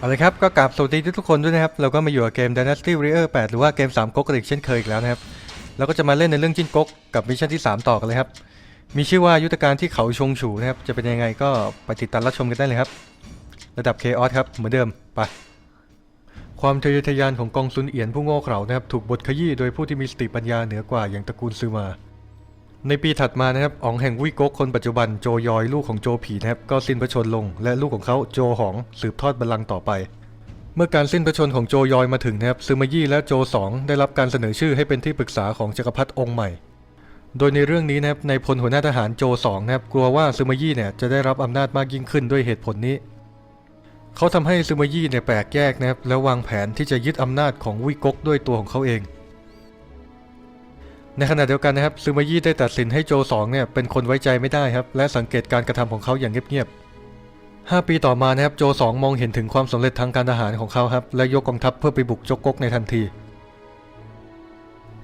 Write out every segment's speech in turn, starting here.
เอาเลยครับ ก็กราบสวัสดีทุกคนด้วยนะครับ เราก็มาอยู่กับเกม Dynasty Warrior 8 หรือว่าเกม 3ก๊กกันอีกเช่นเคยอีกแล้วนะครับ เราก็จะมาเล่นในเรื่องจิ้นก๊กกับมิชชั่นที่ 3 ต่อกันเลยครับ มีชื่อว่ายุทธการที่เขาชงฉูนะครับ จะเป็นยังไงก็ไปติดตามรับชมกันได้เลยครับ ระดับ Chaos ครับ เหมือนเดิม ไป ความทะเยอทะยานของกองซุนเอียนผู้โง่เขลานะครับ ถูกบทขยี้โดยผู้ที่มีสติปัญญาเหนือกว่าอย่างตระกูลซือมา ในปีถัดมานะครับอ๋องแห่งวุ้ยก๊กคนปัจจุบันโจยอยลูกของโจผีนะครับก็สิ้นพระชนลง และลูกของเขาโจหองสืบทอดบัลลังก์ต่อไป เมื่อการสิ้นพระชนของโจยอยมาถึงนะครับซึมายี่และโจสองได้รับการเสนอชื่อให้เป็นที่ปรึกษาของจักรพรรดิองค์ใหม่ โดยในเรื่องนี้นะครับในพลหัวหน้าทหารโจสองนะครับกลัวว่าซึมายี่เนี่ยจะได้รับอำนาจมากยิ่งขึ้นด้วยเหตุผลนี้ เขาทำให้ซึมายี่เนี่ยแปลกแยกนะครับแล้ววางแผนที่จะยึดอำนาจของวิกกด้วยตัวของเขาเอง ในขณะเดียวกันนะครับซึมายี่ได้ตัดสินให้โจสองเนี่ยเป็นคนไว้ใจไม่ได้ครับและสังเกตการกระทำของเขาอย่างเงียบๆ5ปีต่อมานะครับโจสองมองเห็นถึงความสำเร็จทางการทหารของเขาครับและยกกองทัพเพื่อไปบุกจกกกในทันที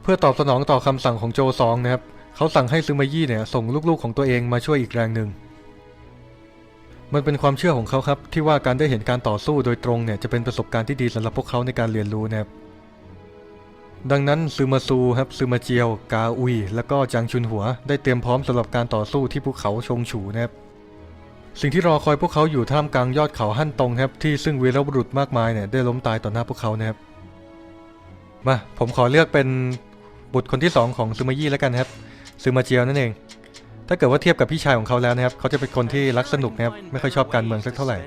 เพื่อตอบสนองต่อคำสั่งของโจสองนะครับเขาสั่งให้ซึมายี่เนี่ยส่งลูกๆของตัวเองมาช่วยอีกแรงหนึ่งมันเป็นความเชื่อของเขาครับที่ว่าการได้เห็นการต่อสู้โดยตรงเนี่ยจะเป็นประสบการณ์ที่ดีสำหรับพวกเขาในการเรียนรู้นะครับ ดังนั้นซึมาซูครับซึมาเจียว กาอุย และก็จางชุนหัว ได้เตรียมพร้อมสำหรับการต่อสู้ที่ภูเขาชงฉูนะครับสิ่งที่รอคอยพวกเขาอยู่ท่ามกลางยอดเขาหั่นตรงครับที่ซึ่งวีรบุรุษมากมายเนี่ยได้ล้มตายต่อหน้าพวกเขานะครับมาผมขอเลือกเป็นบุตรคนที่สองของซึมายี่แล้วกันครับซึมาเจียวนั่นเอง ถ้าเกิดว่าเทียบกับพี่ชายของเขาแล้วนะครับ เขาจะเป็นคนที่รักสนุกนะครับไม่ค่อยชอบการเมืองสักเท่าไหร่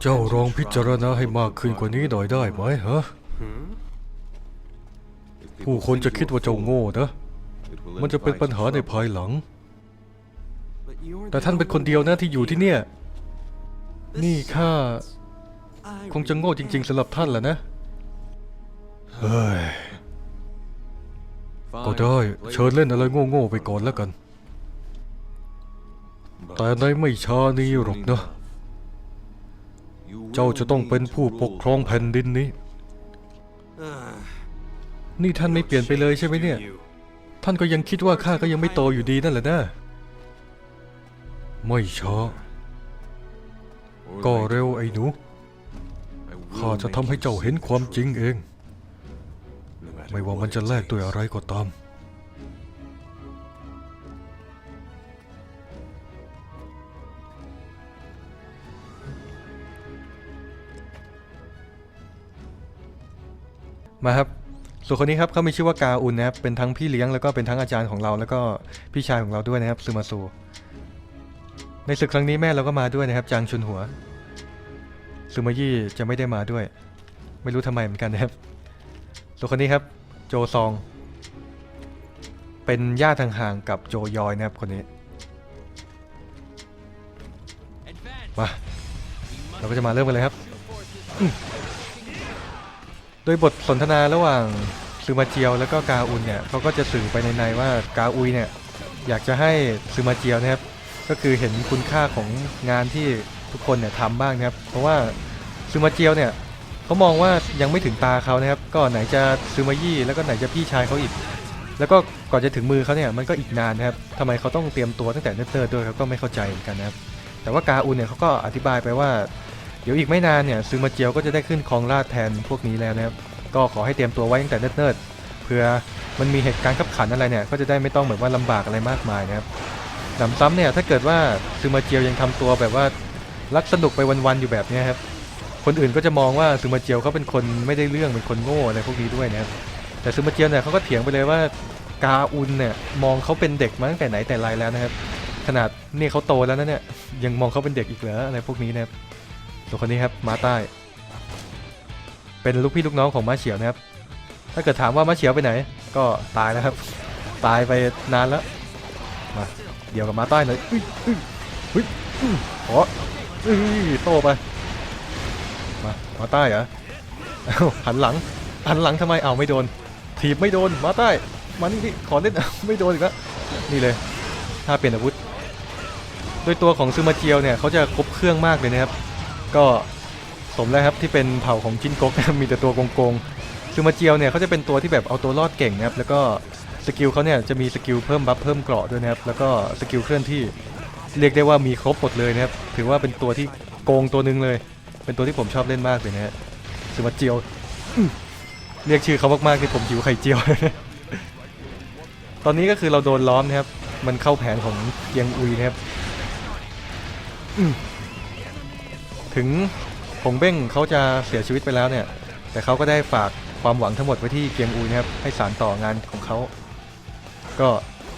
เจ้าลองพิจารณาให้มากขึ้นกว่านี้หน่อยได้ไหมฮะ ผู้คนจะคิดว่าเจ้าโง่นะ มันจะเป็นปัญหาในภายหลัง แต่ท่านเป็นคนเดียวนะที่อยู่ที่เนี่ย นี่ข้าคงจะโง่จริง ๆสำหรับท่านแหละนะ เฮ้ย ก็ได้เชิญเล่นอะไรโง่ๆไปก่อนแล้วกัน แต่ในไม่ช้านี้หรอกนะ เจ้าจะต้องเป็นผู้ปกครองแผ่นดินนี้ นี่ท่านไม่เปลี่ยนไปเลยใช่ไหมเนี่ย ท่านก็ยังคิดว่าข้าก็ยังไม่โตอยู่ดีนั่นแหละนะ ไม่ช้าก็เร็วไอ้หนู ข้าจะทำให้เจ้าเห็นความจริงเอง ไม่ว่ามันจะแลกด้วยอะไรก็ตาม มาครับส่วนคนนี้ครับเขามีชื่อว่ากาอุนนะครับเป็นทั้งพี่เลี้ยงแล้วก็เป็นทั้งอาจารย์ของเรา แล้วก็พี่ชายของเราด้วยนะครับซึมาซูในศึกครั้งนี้แม่เราก็มาด้วยนะครับ จางชุนหัวซึมายี่จะไม่ได้มาด้วย ไม่รู้ทำไมเหมือนกันนะครับส่วนคนนี้ครับ โจซอง เป็นญาติห่างๆกับโจยอยนะครับคนนี้มาเราก็จะมาเริ่มกันเลยครับโดยบทสนทนาระหว่างซึมาเจียวแล้วก็กาอุนเนี่ยเขาก็จะสื่อไปในในว่ากาอุยเนี่ยอยากจะให้ซึมาเจียวนะครับ ก็คือเห็นคุณค่าของงานที่ทุกคนเนี่ยทำบ้างนะครับ เพราะว่าซึมาเจียวเนี่ยเขามองว่ายังไม่ถึงตาเขานะครับ ก็ไหนจะซึมายี่แล้วก็ไหนจะพี่ชายเขาอีก แล้วก็ก่อนจะถึงมือเขาเนี่ยมันก็อีกนานนะครับทำไมเขาต้องเตรียมตัวตั้งแต่เนิ่นๆด้วยเขาก็ไม่เข้าใจเหมือนกันนะครับ แต่ว่ากาอุนเนี่ยเขาก็อธิบายไปว่า ดี๋ยวอีกไม่นานเนี่ยซึมาเจียวก็จะได้ขึ้นครองราชแทนพวกนี้แล้วนะครับก็ขอให้เตรียมตัวไว้ตั้งแต่เนิ่นๆเผื่อมันมีเหตุการณ์ขับขันอะไรเนี่ยก็จะได้ไม่ต้องแบบว่าลำบากอะไรมากมายนะครับหนำซ้ำเนี่ยถ้าเกิดว่าซึมาเจียวยังทำตัวแบบว่ารักสนุกไปวันๆอยู่แบบนี้ครับคนอื่นก็จะมองว่าซึมาเจียวเขาเป็นคนไม่ได้เรื่องเป็นคนโง่อะไรพวกนี้ด้วยนะครับแต่ซึมาเจียวเนี่ยเขาก็เถียงไปเลยว่ากาอุนเนี่ยมองเขาเป็นเด็กมาตั้งแต่ไหนแต่ไรแล้วนะครับ ขนาดนี่เขาโตแล้วนะเนี่ยยังมองเขาเป็นเด็กอีกเหรออะไรพวกนี้นะครับ ส่วคนนี้ครับม้าใต้ เป็นลูกพี่ลูกน้องของม้าเฉียวนะครับ ถ้าเกิดถามว่าม้าเฉียวไปไหน ก็ตายแล้วครับ ตายไปนานแล้ว มาเดี๋ยวกับม้าใต้หน่อยอุ้ยอุ้ยอุ้ยขออุ้ยโตไป มามาใต้เหรอหันหลังหันหลังทำไมเอาไม่โดน ถีบไม่โดนม้าใต้มานี่นี่ขอเล่นไม่โดนอีกแล้วนี่เลย ถ้าเปลี่ยนอาวุธ โดยตัวของซึมาเจียวเนี่ยเขาจะครบเครื่องมากเลยนะครับ ก็สมแล้วครับที่เป็นเผ่าของจินก๊กนะครับมีแต่ตัวโกงๆคือมาเจียวเนี่ยเขาจะเป็นตัวที่แบบเอาตัวรอดเก่งนะครับแล้วก็สกิลเขาเนี่ยจะมีสกิลเพิ่มบัฟเพิ่มเกราะด้วยนะครับแล้วก็สกิลเคลื่อนที่เรียกได้ว่ามีครบหมดเลยนะครับถือว่าเป็นตัวที่โกงตัวหนึ่งเลย เป็นตัวที่ผมชอบเล่นมากเลยนะฮะคือมาเจียวเรียกชื่อเขามากๆคือผมหิวไข่เจียว ตอนนี้ก็คือเราโดนล้อมนะครับ มันเข้าแผนของเกียงอุยนะครับอื ถึงผงเบ้งเขาจะเสียชีวิตไปแล้วเนี่ย แต่เขาก็ได้ฝากความหวังทั้งหมดไว้ที่เกียงอุยนะครับให้สารต่องานของเขา ก็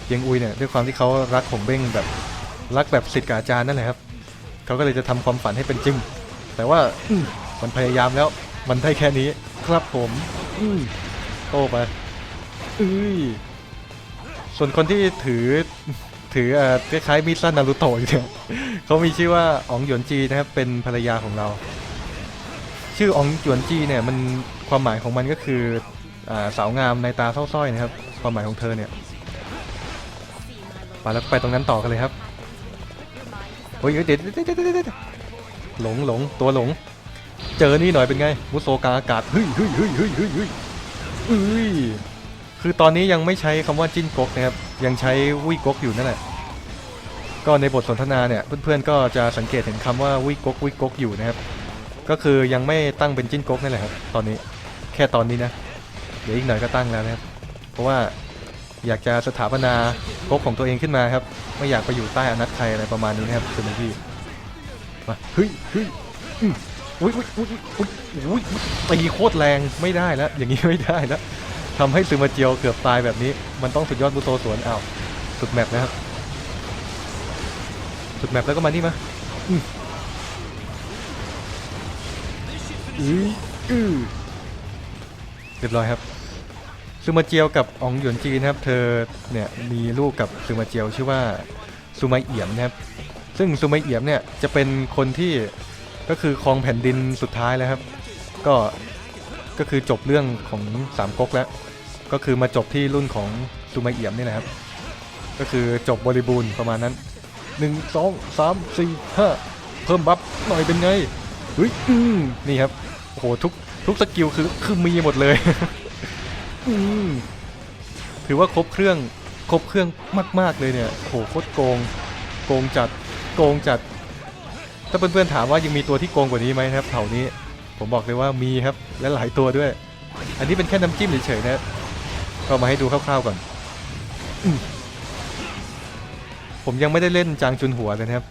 เกียงอุยเนี่ยด้วยความที่เขารักผงเบ้งแบบรักแบบสิทธิ์กับอาจารย์นั่นแหละครับเขาก็เลยจะทำความฝันให้เป็นจริง แต่ว่าอมมันพยายามแล้วมันได้แค่นี้ครับผมอืโตไปอส่วนคนที่ถือ ถือเออคล้ายๆมีดสั้นนารูโตะอยู่เนี่ยเขามีชื่อว่าอ๋องหยวนจีนะครับเป็นภรรยาของเรา ชื่ออ๋องหยวนจีเนี่ยมันความหมายของมันก็คืออสาวงามในตาเศร้าสร้อยนะครับ ความหมายของเธอเนี่ยไปแล้วไปตรงนั้นต่อกันเลยครับโอ้ยเดี๋ยวเดี๋ยวเดี๋ยวหลงหลงตัวหลง เจอนี่หน่อยเป็นไง มุโซกาอากาศเฮ้ยเฮ้ยเฮ้ยเฮ้ยเฮ้ยเฮ้ยเฮ้ยคือตอนนี้ยังไม่ใช้คำว่าจิ้นกกนะครับ ยังใช้วิกกอยู่นั่นแหละ ก็ในบทสนทนาเนี่ยเพื่อนๆก็จะสังเกตเห็นคำว่าวิกกวิกกอยู่นะครับ ก็คือยังไม่ตั้งเป็นจิ้นกกนั่นแหละครับตอนนี้แค่ตอนนี้นะ เดี๋ยวอีกหน่อยก็ตั้งแล้วนะครับ เพราะว่าอยากจะสถาปนากกของตัวเองขึ้นมาครับ ไม่อยากไปอยู่ใต้อนัตใครอะไรประมาณนี้นะครับคือมันพี่มาเฮ้ยเฮ้ยอุ้ยอุ้ยอุ้ยอุ้ยอุ้ยตีโคตรแรงไม่ได้แล้ว อย่างนี้ไม่ได้แล้ว ทำให้ซึมาเจียวเกือบตายแบบนี้ มันต้องสุดยอดบุโตสวนอ้าวสุดแมปนะครับสุดแมปแล้วก็มานี่มาอือื้ออื้อเรียบร้อยครับซึมาเจียวกับอองหยวนจีนะครับ เธอเนี่ยมีลูกกับซึมาเจียวชื่อว่าซูมาเอี่ยมนะครับ ซึ่งซูมาเอี่ยมเนี่ยจะเป็นคนที่ก็คือครองแผ่นดินสุดท้ายแล้วครับ ก็ ก็คือจบเรื่องของสามก๊กแล้ว ก็คือมาจบที่รุ่นของซูมาเอี่ยมนี่แหละครับ ก็คือจบบริบูรณ์ประมาณนั้นหนึ่งสองสามสี่ห้าเพิ่มบัฟหน่อยเป็นไงเฮ้ยอืมนี่ครับโอ้โหทุกทุกสกิลคือคือมีหมดเลยอืมถือว่าครบเครื่องครบเครื่องมากๆเลยเนี่ยโอ้โหโคตรโกงโกงจัดโกงจัด ถ้าเพื่อนๆถามว่ายังมีตัวที่โกงกว่านี้ไหมนะครับเผ่านี้ ผมบอกเลยว่ามีครับและหลายตัวด้วย อันนี้เป็นแค่น้ำจิ้มเฉยๆนะก็มาให้ดูคร่าวๆก่อน ผมยังไม่ได้เล่นจางจุนหัวเลยนะครับ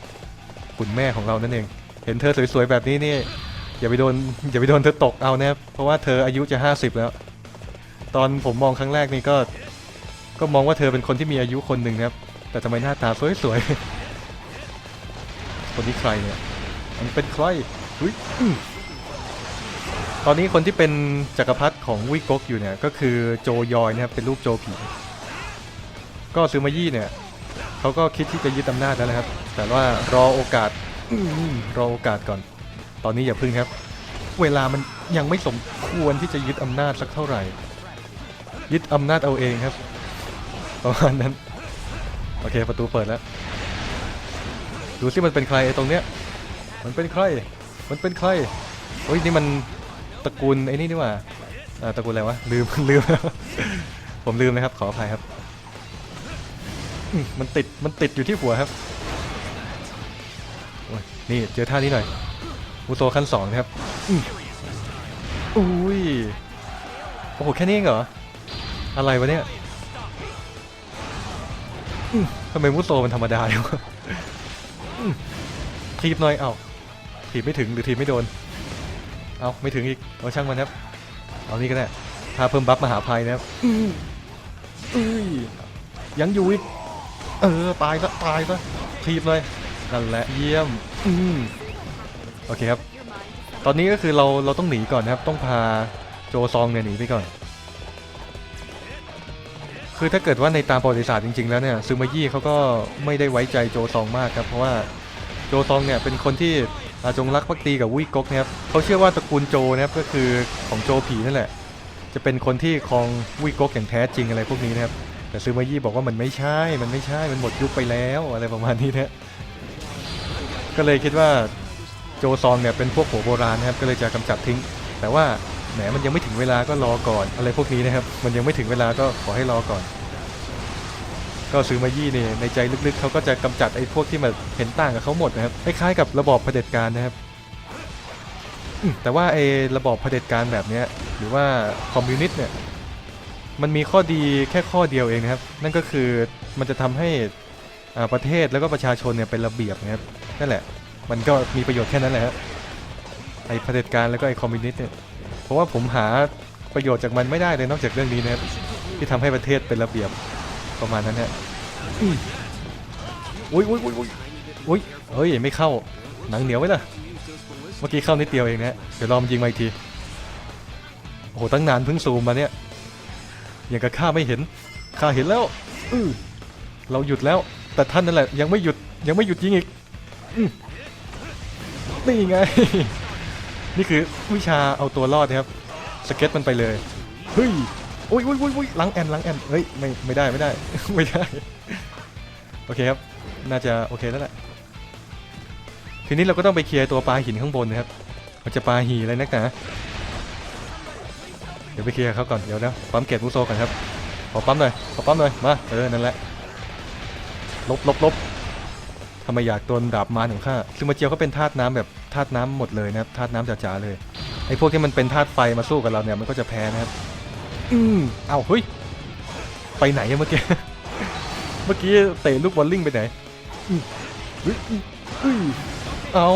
คุณแม่ของเรานั่นเอง เห็นเธอสวยๆแบบนี้นี่อย่าไปโดนอย่าไปโดนเธอตกเอานะครับเพราะว่าเธออายุจะ 50 แล้ว ตอนผมมองครั้งแรกนี่ก็ ก็มองว่าเธอเป็นคนที่มีอายุคนหนึ่งนะครับ แต่ทำไมหน้าตาสวยๆคนนี้ใครเนี่ยมันเป็นใครเฮ้ย ตอนนี้คนที่เป็นจักรพรรดิของวิกกอยู่เนี่ยก็คือโจยอยนะครับเป็นลูกโจผี ก็ซูมายี่เนี่ยเขาก็คิดที่จะยึดอำนาจแล้วนะครับ แต่ว่ารอโอกาสรอโอกาสก่อน ตอนนี้อย่าพึ่งครับ เวลามันยังไม่สมควรที่จะยึดอำนาจสักเท่าไหร่ ยึดอำนาจเอาเองครับประมาณนั้น โอเคประตูเปิดแล้ว ดูสิมันเป็นใครไอ้ตรงเนี้ย มันเป็นใคร มันเป็นใครโอ้ยนี่มัน ตระกูลไอ้นี่นี่หว่าตระกูลอะไรวะ ลืม ลืมแล้วผมลืมนะครับ ขออภัยครับ มันติด มันติดอยู่ที่หัวครับ นี่เจอท่านี้หน่อยมูโซขั้นสองครับอุ้ย โอ้โห แค่นี้เหรอ อะไรวะเนี่ยทำไมมูโซมันธรรมดาเลยวะอืมทีบหน่อย เอ้าทีบไม่ถึงหรือทีบไม่โดน เอาไม่ถึงอีกเอาช่างมันครับเอานี่ก็ได้ถ้าเพิ่มบัฟมหาภัยนะครับอือยังอยู่อีกเออตายซะตายซะทีบเลยนั่นแหละเยี่ยมอืมโอเคครับ ตอนนี้ก็คือเราเราต้องหนีก่อนนะครับ ต้องพาโจซองเนี่ยหนีไปก่อน คือถ้าเกิดว่าในตามประวัติศาสตร์จริง ๆ แล้วเนี่ยซึมายี่เขาก็ไม่ได้ไว้ใจโจซองมากครับ เพราะว่าโจซองเนี่ยเป็นคนที่ จงรักภักดีกับวุ้ยก๊กนะครับเขาเชื่อว่าตระกูลโจนะครับก็คือของโจผีนั่นแหละ จะเป็นคนที่ครองวุ้ยก๊กอย่างแท้จริงอะไรพวกนี้นะครับแต่ซึมายี่บอกว่ามันไม่ใช่ มันไม่ใช่ มันหมดยุคไปแล้วอะไรประมาณนี้นะก็เลยคิดว่าโจซองเนี่ยเป็นพวกหัวโบราณนะครับก็เลยจะกำจัดทิ้ง แต่ว่าแหมมันยังไม่ถึงเวลาก็รอก่อนอะไรพวกนี้นะครับ มันยังไม่ถึงเวลาก็ขอให้รอก่อน ก็ซื้อมายี่เนี่ยในใจลึกๆเขาก็จะกำจัดไอ้พวกที่มาเห็นต่างกับเขาหมดนะครับคล้ายๆกับระบอบเผด็จการนะครับแต่ว่าไอ้ระบอบเผด็จการแบบนี้หรือว่าคอมมิวนิสต์เนี่ยมันมีข้อดีแค่ข้อเดียวเองนะครับ นั่นก็คือมันจะทำให้อาประเทศแล้วก็ประชาชนเนี่ยเป็นระเบียบนะครับนั่นแหละ มันก็มีประโยชน์แค่นั้นแหละครับไอ้เผด็จการแล้วก็ไอ้คอมมิวนิสต์เนี่ยเพราะว่าผมหาประโยชน์จากมันไม่ได้เลยนอกจากเรื่องนี้นะครับที่ทำให้ประเทศเป็นระเบียบ ประมาณนั้นฮะอุ้ยอุ้ยอุ้ยอุ้ยอุ้ยเฮ้ยไม่เข้าหนังเหนียวไว้ล่ะเมื่อกี้เข้านิดเดียวเองนะเดี๋ยวลองยิงมาอีกทีโอ้โหตั้งนานเพิ่งซูมมาเนี่ยอย่างกับข้าไม่เห็นข้าเห็นแล้วอือเราหยุดแล้ว แต่ท่านนั่นแหละยังไม่หยุดยังไม่หยุดยิงอีกนี่ไง นี่คือวิชาเอาตัวรอดนะครับ สเก็ตมันไปเลยเฮ้ย อ้ยโอ้ยโอ้ยโอ้ยล้างแอนล้างแอนเฮ้ยไม่ไม่ได้ไม่ได้ ไม่ได้ โอเคครับ น่าจะโอเคแล้วแหละ ทีนี้เราก็ต้องไปเคลียร์ตัวปลาหินข้างบนนะครับ มันจะปลาหีอะไรนักหนาเดี๋ยวไปเคลียร์เขาก่อนเดี๋ยวนะปั๊มเกตมูโซก่อนครับขอปั๊มหน่อยขอปั๊มหน่อยมาเออนั่นแหละลบลบลบทำไมอยากโดนดาบมารของข้าคือมาเจียวเขาเป็นธาตุน้ำแบบธาตุน้ำหมดเลยนะครับธาตุน้ำจ๋าๆเลยไอ้พวกที่มันเป็นธาตุไฟมาสู้กับเราเนี่ยมันก็จะแพ้นะครับ อืมเอาเฮ้ย ไปไหนอะเมื่อกี้ เมื่อกี้เตะลูกบอลลิงไปไหนอืมเฮ้ยอืมอุ้ยเอา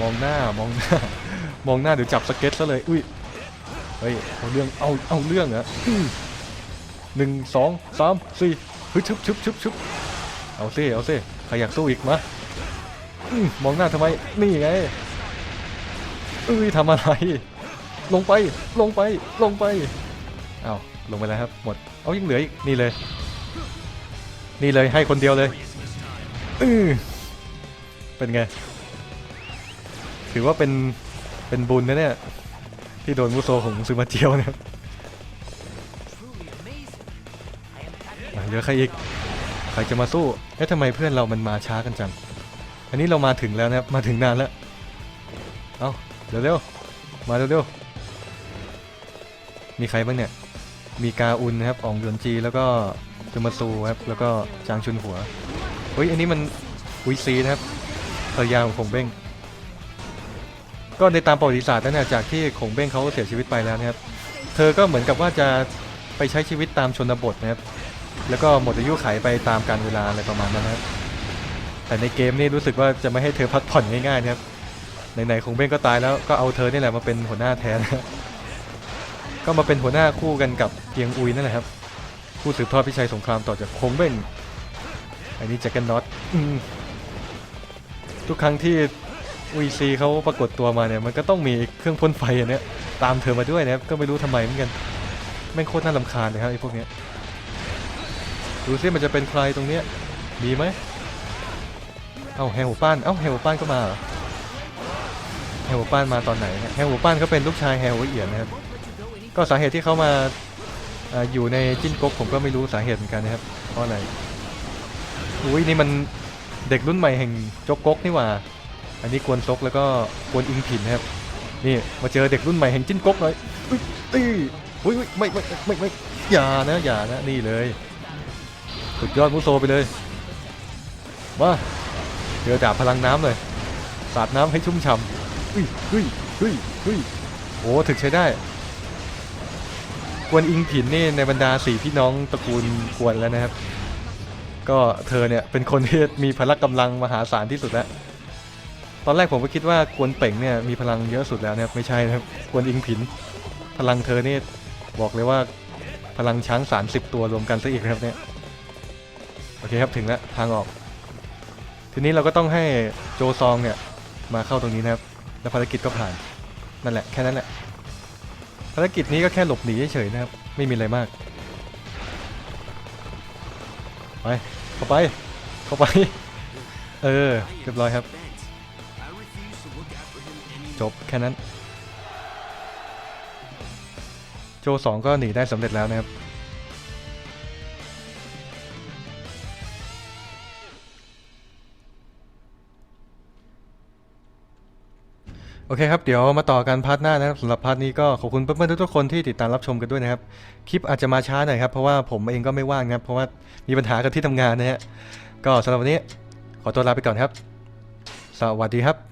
มองหน้ามองหน้า มองหน้าเดี๋ยวจับสเก็ตซะเลย อุ้ย เฮ้ย เอาเรื่อง เอา เอาเรื่องออืมหนึ่งสองสามสี่เฮ้ยชึบชึบชึบชึบเอาเซิเอาเซิใครอยากสู้อีกมาอืมมองหน้าทำไม นี่ไงเอ้ยทำอะไร ลงไป ลงไป ลงไป เอาลงไปแล้วครับ หมด เอายังเหลืออีก นี่เลย นี่เลยให้คนเดียวเลยอือเป็นไง ถือว่าเป็น เป็นบุญนะเนี่ย ที่โดนมุโซของซูมาเจียวนะครับอะเหลือใครอีก ใครจะมาสู้เอ๊ะทำไมเพื่อนเรามันมาช้ากันจัง อันนี้เรามาถึงแล้วนะครับ มาถึงนานแล้ว เอาเร็วๆมาเร็วๆมีใครบ้างเนี่ย มีกาอุนนะครับอองเดือนจีแล้วก็ซูมาซูครับแล้วก็จางชุนหัวเฮ้ยอันนี้มันอุยซีนะครับภรรยาของคงเบ้งก็ในตามประวัติศาสตร์นั่นนะจากที่คงเบ้งเขาเสียชีวิตไปแล้วนะครับ เธอก็เหมือนกับว่าจะไปใช้ชีวิตตามชนบทนะครับ แล้วก็หมดอายุไขไปตามการเวลาอะไรประมาณนั้นนะครับ แต่ในเกมนี่รู้สึกว่าจะไม่ให้เธอพักผ่อนง่ายๆนะครับไหนๆคงเบ้งก็ตายแล้วก็เอาเธอนี่แหละมาเป็นหัวหน้าแทน ก็มาเป็นหัวหน้าคู่กันกับเกียงอุยนั่นแหละครับผู้สืบทอดพิชัยสงครามต่อจากคงเบ้งอันนี้แจ็คก็ตน็อตทุกครั้งที่อุยซีเขาปรากฏตัวมาเนี่ยมันก็ต้องมีเครื่องพ่นไฟอันเนี้ยตามเธอมาด้วยนะครับก็ไม่รู้ทำไมเหมือนกันแม่งโคตรน่าลำคาญเลยครับไอ้พวกเนี้ยดูซิมันจะเป็นใครตรงเนี้ยมีไหมเอ้าแฮวป้านเอ้าแฮวป้านก็มาเหรอแฮวป้านมาตอนไหนเนี่ยแฮวป้านเขาเป็นลูกชายแฮวเอียนนะครับ ก็สาเหตุที่เขามาออยู่ในจิ้นก๊กผมก็ไม่รู้สาเหตุเหมือนกันนะครับ เพราะอะไรอุ้ยนี่มันเด็กรุ่นใหม่แห่งจกก๊กนี่หว่า อันนี้กวนซกแล้วก็กวนอิงผินนะครับ นี่มาเจอเด็กรุ่นใหม่แห่งจิ้นก๊กเลยอุ้ยอุ้ยอุ้ยไม่ไม่ไม่ไม่อย่านะอย่านะนี่เลยสุดยอดมุโซไปเลยมาเจอดาบพลังน้ำเลย สาดน้ำให้ชุ่มฉ่ำอุ้ยอุ้ยอุ้ยอุ้ยโอ้ถึกใช้ได้ กวนอิงผินนี่ในบรรดาสี่พี่น้องตระกูลกวนแล้วนะครับ ก็เธอเนี่ยเป็นคนที่มีพละกำลังมหาศาลที่สุดแล้วตอนแรกผมก็คิดว่ากวนเป่งเนี่ยมีพลังเยอะสุดแล้วนะครับไม่ใช่นะครับกวนอิงผิน พลังเธอนี่บอกเลยว่าพลังช้างสารสิบตัวรวมกันซะอีกนะครับเนี่ยโอเคครับถึงแล้วทางออก ทีนี้เราก็ต้องให้โจซองเนี่ยมาเข้าตรงนี้นะครับ แล้วภารกิจก็ผ่านนั่นแหละแค่นั้นแหละารกิจนี้ก็แค่หลบหนีเฉยๆนะครับ ไม่มีอะไรมาก ไป เข้าไป เข้าไป เออ เรียบร้อยครับ จบแค่นั้น โจสองก็หนีได้สำเร็จแล้วนะครับ โอเคครับ เดี๋ยวมาต่อกันพาร์ทหน้านะครับสำหรับพาร์ทนี้ก็ขอบคุณเพื่อนๆทุกๆคนที่ติดตามรับชมกันด้วยนะครับ คลิปอาจจะมาช้าหน่อยครับ เพราะว่าผมเองก็ไม่ว่างนะครับ เพราะว่ามีปัญหากับที่ทำงานนะฮะก็สำหรับวันนี้ขอตัวลาไปก่อนครับ สวัสดีครับ